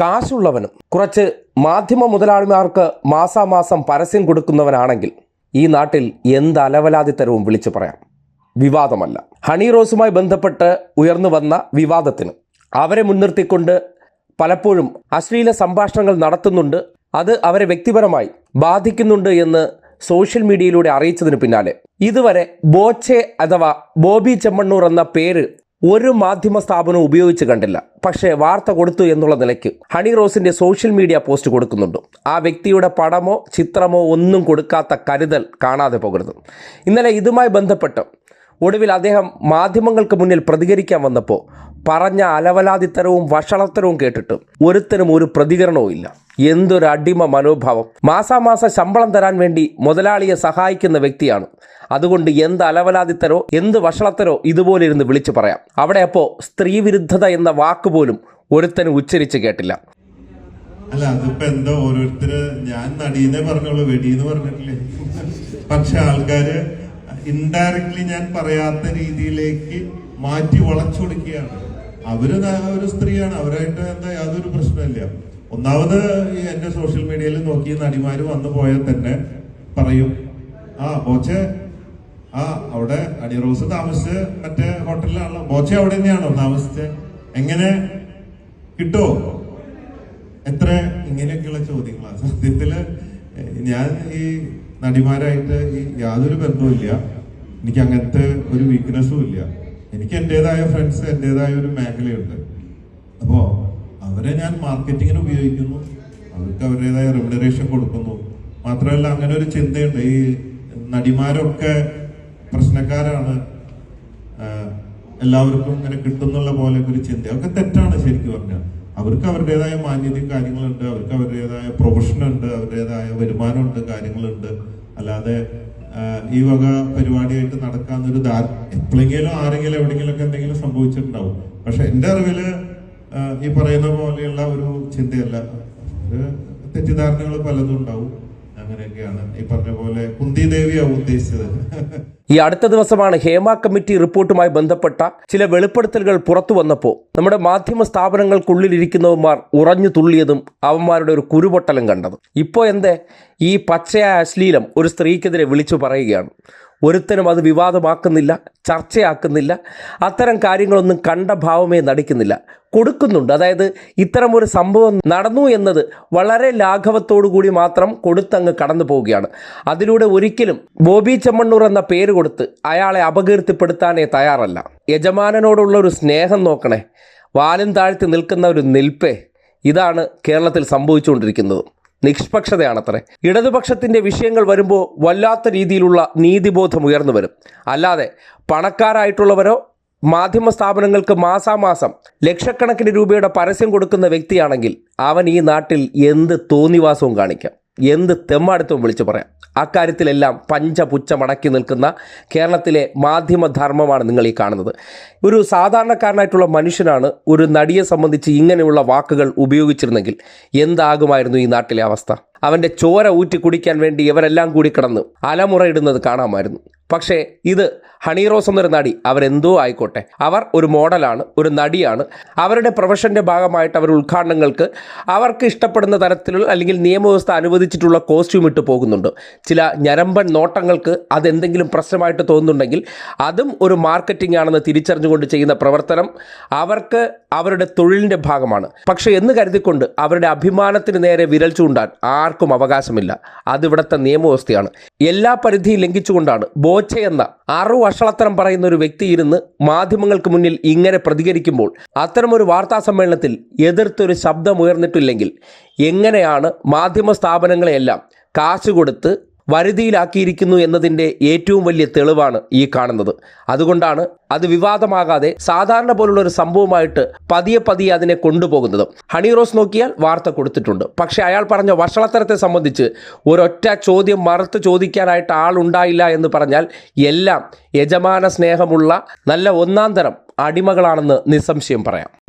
കാശുള്ളവനും കുറച്ച് മാധ്യമ മുതലാളിമാർക്ക് മാസാമാസം പരസ്യം കൊടുക്കുന്നവനാണെങ്കിൽ ഈ നാട്ടിൽ എന്ത് അലവലാതിത്തരവും വിളിച്ചു പറയാം. വിവാദമല്ല. ഹണി റോസുമായി ബന്ധപ്പെട്ട് ഉയർന്നു വന്ന വിവാദത്തിന് അവരെ മുൻനിർത്തിക്കൊണ്ട് പലപ്പോഴും അശ്ലീല സംഭാഷണങ്ങൾ നടത്തുന്നുണ്ട്. അത് അവരെ വ്യക്തിപരമായി ബാധിക്കുന്നുണ്ട് എന്ന് സോഷ്യൽ മീഡിയയിലൂടെ അറിയിച്ചതിന് പിന്നാലെ. ഇതുവരെ ബോച്ചെ അഥവാ ബോബി ചെമ്മണ്ണൂർ എന്ന പേര് ഒരു മാധ്യമ സ്ഥാപനവും ഉപയോഗിച്ച് കണ്ടില്ല. പക്ഷേ വാർത്ത കൊടുത്തു എന്നുള്ള നിലയ്ക്ക് ഹണി റോസിന്റെ സോഷ്യൽ മീഡിയ പോസ്റ്റ് കൊടുക്കുന്നുണ്ട്. ആ വ്യക്തിയുടെ പടമോ ചിത്രമോ ഒന്നും കൊടുക്കാത്ത കരുതൽ കാണാതെ പോകരുത്. ഇന്നലെ ഇതുമായി ബന്ധപ്പെട്ട് ഒടുവിൽ അദ്ദേഹം മാധ്യമങ്ങൾക്ക് മുന്നിൽ പ്രതികരിക്കാൻ വന്നപ്പോൾ പറഞ്ഞ അലവലാതിത്തരവും വഷളത്തരവും കേട്ടിട്ട് ഒരുത്തരും ഒരു പ്രതികരണവും ഇല്ല എന്തൊരു അടിമ മനോഭാവം. മാസാമാസ ശമ്പളം തരാൻ വേണ്ടി മുതലാളിയെ സഹായിക്കുന്ന വ്യക്തിയാണ്. അതുകൊണ്ട് എന്ത് അലവലാതിത്തരോ എന്ത് വഷളത്തരോ ഇതുപോലെ ഇരുന്ന് വിളിച്ചു പറയാം. അവിടെ അപ്പോൾ സ്ത്രീവിരുദ്ധത എന്ന വാക്ക് പോലും ഒരുത്തനും ഉച്ചരിച്ച് കേട്ടില്ല. അല്ല അതിപ്പോ എന്തോ ഓരോരുത്തര് ഞാൻ നടീനെ പറഞ്ഞോളൂ വെടിയെന്ന് പറഞ്ഞിട്ടില്ലേ? പക്ഷെ ആൾക്കാര് ഇൻഡയറക്ട്ലി ഞാൻ പറയാത്ത രീതിയിലേക്ക് മാറ്റി വളച്ചൊടുക്കുകയാണ്. അവർ ഒരു സ്ത്രീയാണ്. അവരായിട്ട് എന്താ യാതൊരു പ്രശ്നമില്ല ഒന്നാമത് ഈ എന്റെ സോഷ്യൽ മീഡിയയിൽ നോക്കി നടിമാര് വന്നു പോയാൽ തന്നെ പറയും ആ ബോച്ചെ ആ അവിടെ അടി റോസ് താമസിച്ച് മറ്റേ ഹോട്ടലിലാണല്ലോ ബോച്ചെ അവിടെ തന്നെയാണോ താമസിച്ചത് എങ്ങനെ? കിട്ടുമോ എത്ര ഇങ്ങനെയൊക്കെയുള്ള ചോദ്യങ്ങളാണ്. സത്യത്തിൽ ഞാൻ ഈ നടിമാരായിട്ട് ഈ യാതൊരു ബന്ധവുമില്ല എനിക്ക് അങ്ങനത്തെ ഒരു വീക്ക്നെസ്സും ഇല്ല. എനിക്ക് എന്റേതായ ഫ്രണ്ട്സ് എന്റേതായ ഒരു മേഖലയുണ്ട്. അപ്പോ അവരെ ഞാൻ മാർക്കറ്റിങ്ങിന് ഉപയോഗിക്കുന്നു. അവർക്ക് അവരുടേതായ റെമുനറേഷൻ കൊടുക്കുന്നു. മാത്രമല്ല അങ്ങനെ ഒരു ചിന്തയുണ്ട്. ഈ നടിമാരൊക്കെ പ്രശ്നക്കാരാണ്. എല്ലാവർക്കും ഇങ്ങനെ കിട്ടുന്നുള്ള പോലെ ഒരു ചിന്ത. അതൊക്കെ തെറ്റാണ് ശരിക്കും പറഞ്ഞാൽ. അവർക്ക് അവരുടേതായ മാന്യതയും കാര്യങ്ങളുണ്ട്. അവർക്ക് അവരുടേതായ പ്രൊഫഷൻ ഉണ്ട്. അവരുടേതായ വരുമാനമുണ്ട് കാര്യങ്ങളുണ്ട്. അല്ലാതെ ഈ വക പരിപാടിയായിട്ട് നടക്കാന്നൊരു ദാ എപ്പോഴെങ്കിലും ആരെങ്കിലും എവിടെയെങ്കിലും ഒക്കെ എന്തെങ്കിലും സംഭവിച്ചിട്ടുണ്ടാവും. പക്ഷെ എന്റെ അറിവിൽ ഈ പറയുന്ന പോലെയുള്ള ഒരു ചിന്തയല്ല. തെറ്റിദ്ധാരണകൾ പലതും ഉണ്ടാവും. ഈ പോലെ ഉദ്ദേശിച്ചത്. ഈ അടുത്ത ദിവസമാണ് ഹേമ കമ്മിറ്റി റിപ്പോർട്ടുമായി ബന്ധപ്പെട്ട ചില വെളിപ്പെടുത്തലുകൾ പുറത്തു വന്നപ്പോൾ നമ്മുടെ മാധ്യമ സ്ഥാപനങ്ങൾക്കുള്ളിലിരിക്കുന്നവന്മാർ ഉറഞ്ഞു തുള്ളിയതും അവന്മാരുടെ ഒരു കുരുപൊട്ടലും കണ്ടത്. ഇപ്പോ എന്തേ? ഈ പച്ചയായ അശ്ലീലം ഒരു സ്ത്രീക്കെതിരെ വിളിച്ചു പറയുകയാണ്. ഒരുത്തനും അത് വിവാദമാക്കുന്നില്ല ചർച്ചയാക്കുന്നില്ല അത്തരം കാര്യങ്ങളൊന്നും കണ്ട ഭാവമേ നടിക്കുന്നില്ല. കൊടുക്കുന്നുണ്ട്. അതായത് ഇത്തരം ഒരു സംഭവം നടന്നു എന്നത് വളരെ കൂടി മാത്രം കൊടുത്തങ്ങ് കടന്നു പോവുകയാണ്. അതിലൂടെ ഒരിക്കലും ബോബി ചെമ്മണ്ണൂർ എന്ന പേര് കൊടുത്ത് അയാളെ അപകീർത്തിപ്പെടുത്താനേ തയ്യാറല്ല. യജമാനനോടുള്ള ഒരു സ്നേഹം നോക്കണേ. വാലും താഴ്ത്തി നിൽക്കുന്ന ഒരു നിൽപ്പേ ഇതാണ് കേരളത്തിൽ സംഭവിച്ചുകൊണ്ടിരിക്കുന്നത്. നിഷ്പക്ഷതയാണത്രേ. ഇടതുപക്ഷത്തിന്റെ വിഷയങ്ങൾ വരുമ്പോൾ വല്ലാത്ത രീതിയിലുള്ള നീതിബോധം ഉയർന്നു വരും. അല്ലാതെ പണക്കാരായിട്ടുള്ളവരോ മാധ്യമ സ്ഥാപനങ്ങൾക്ക് മാസാമാസം ലക്ഷക്കണക്കിന് രൂപയുടെ പരസ്യം കൊടുക്കുന്ന വ്യക്തിയാണെങ്കിൽ അവൻ ഈ നാട്ടിൽ എന്ത് തോന്നിവാസവും കാണിക്കാം. എന്ത് തെമ്മാടുത്തവും വിളിച്ചു പറയാം. അക്കാര്യത്തിലെല്ലാം പഞ്ചപുച്ച മടക്കി നിൽക്കുന്ന കേരളത്തിലെ മാധ്യമധർമ്മമാണ് നിങ്ങൾ ഈ കാണുന്നത്. ഒരു സാധാരണക്കാരനായിട്ടുള്ള മനുഷ്യനാണ് ഒരു നടിയെ സംബന്ധിച്ച് ഇങ്ങനെയുള്ള വാക്കുകൾ ഉപയോഗിച്ചിരുന്നെങ്കിൽ എന്താകുമായിരുന്നു ഈ നാട്ടിലെ അവസ്ഥ? അവന്റെ ചോര ഊറ്റി കുടിക്കാൻ വേണ്ടി ഇവരെല്ലാം കൂടി കിടന്ന് അലമുറയിടുന്നത് കാണാമായിരുന്നു. പക്ഷേ ഇത് ഹണി റോസ് എന്നൊരു നടി അവരെന്തോ ആയിക്കോട്ടെ. അവർ ഒരു മോഡലാണ് ഒരു നടിയാണ്. അവരുടെ പ്രൊഫഷന്റെ ഭാഗമായിട്ട് അവർ ഉദ്ഘാടനങ്ങൾക്ക് അവർക്ക് ഇഷ്ടപ്പെടുന്ന തരത്തിലുള്ള അല്ലെങ്കിൽ നിയമവ്യവസ്ഥ അനുവദിച്ചിട്ടുള്ള കോസ്റ്റ്യൂം ഇട്ട് പോകുന്നുണ്ട്. ചില ഞരമ്പൻ നോട്ടങ്ങൾക്ക് അതെന്തെങ്കിലും പ്രശ്നമായിട്ട് തോന്നുന്നുണ്ടെങ്കിൽ അതും ഒരു മാർക്കറ്റിംഗ് ആണെന്ന് തിരിച്ചറിഞ്ഞുകൊണ്ട് ചെയ്യുന്ന പ്രവർത്തനം അവർക്ക് അവരുടെ തൊഴിലിന്റെ ഭാഗമാണ്. പക്ഷേ എന്ന് കരുതിക്കൊണ്ട് അവരുടെ അഭിമാനത്തിന് നേരെ വിരൽ ചൂണ്ടാൻ ആർക്കും അവകാശമില്ല. അതിവിടുത്തെ നിയമവ്യവസ്ഥയാണ്. എല്ലാ പരിധിയും ലംഘിച്ചുകൊണ്ടാണ് ബോച്ച എന്ന അറു വഷളത്തരം പറയുന്ന ഒരു വ്യക്തി ഇരുന്ന് മാധ്യമങ്ങൾക്ക് മുന്നിൽ ഇങ്ങനെ പ്രതികരിക്കുമ്പോൾ അത്തരമൊരു വാർത്താ സമ്മേളനത്തിൽ എതിർത്തൊരു ശബ്ദം ഉയർന്നിട്ടില്ലെങ്കിൽ എങ്ങനെയാണ് മാധ്യമ സ്ഥാപനങ്ങളെയെല്ലാം കാശ് കൊടുത്ത് വരുതിയിലാക്കിയിരിക്കുന്നു എന്നതിന്റെ ഏറ്റവും വലിയ തെളിവാണ് ഈ കാണുന്നത്. അതുകൊണ്ടാണ് അത് വിവാദമാകാതെ സാധാരണ പോലുള്ള ഒരു സംഭവമായിട്ട് പതിയെ പതിയെ അതിനെ കൊണ്ടുപോകുന്നത്. ഹണി റോസ് നോക്കിയാൽ വാർത്ത കൊടുത്തിട്ടുണ്ട്. പക്ഷേ അയാൾ പറഞ്ഞ വഷളത്തരത്തെ സംബന്ധിച്ച് ഒരൊറ്റ ചോദ്യം മറുത്ത് ചോദിക്കാനായിട്ട് ആളുണ്ടായില്ല എന്ന് പറഞ്ഞാൽ എല്ലാം യജമാന സ്നേഹമുള്ള നല്ല ഒന്നാം തരം അടിമകളാണെന്ന് നിസ്സംശയം പറയാം.